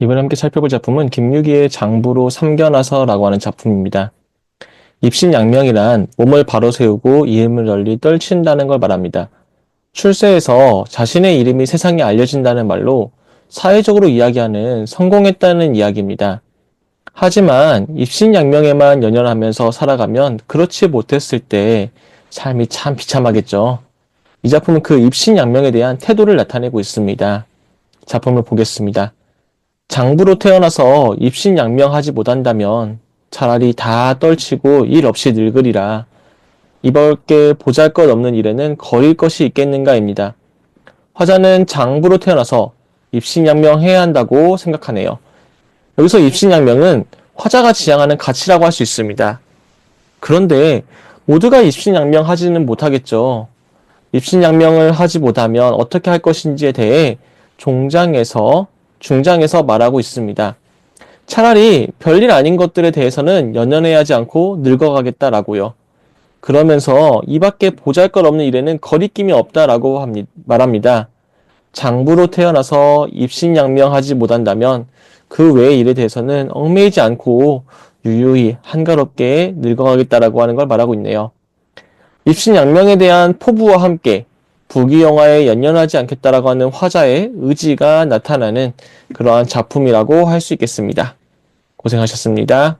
이번에 함께 살펴볼 작품은 김유기의 장부로 삼겨나서라고 하는 작품입니다. 입신양명이란 몸을 바로 세우고 이름을 널리 떨친다는 걸 말합니다. 출세해서 자신의 이름이 세상에 알려진다는 말로 사회적으로 이야기하는 성공했다는 이야기입니다. 하지만 입신양명에만 연연하면서 살아가면 그렇지 못했을 때 삶이 참 비참하겠죠. 이 작품은 그 입신양명에 대한 태도를 나타내고 있습니다. 작품을 보겠습니다. 장부로 태어나서 입신양명하지 못한다면 차라리 다 떨치고 일 없이 늙으리라. 이벌 게 보잘 것 없는 일에는 거릴 것이 있겠는가입니다. 화자는 장부로 태어나서 입신양명해야 한다고 생각하네요. 여기서 입신양명은 화자가 지향하는 가치라고 할 수 있습니다. 그런데 모두가 입신양명하지는 못하겠죠. 입신양명을 하지 못하면 어떻게 할 것인지에 대해 종장에서 중장에서 말하고 있습니다. 차라리 별일 아닌 것들에 대해서는 연연해야 하지 않고 늙어가겠다라고요. 그러면서 이 밖에 보잘 것 없는 일에는 거리낌이 없다라고 합니, 말합니다. 장부로 태어나서 입신양명하지 못한다면 그 외의 일에 대해서는 얽매이지 않고 유유히 한가롭게 늙어가겠다라고 하는 걸 말하고 있네요. 입신양명에 대한 포부와 함께 부귀영화에 연연하지 않겠다라고 하는 화자의 의지가 나타나는 그러한 작품이라고 할 수 있겠습니다. 고생하셨습니다.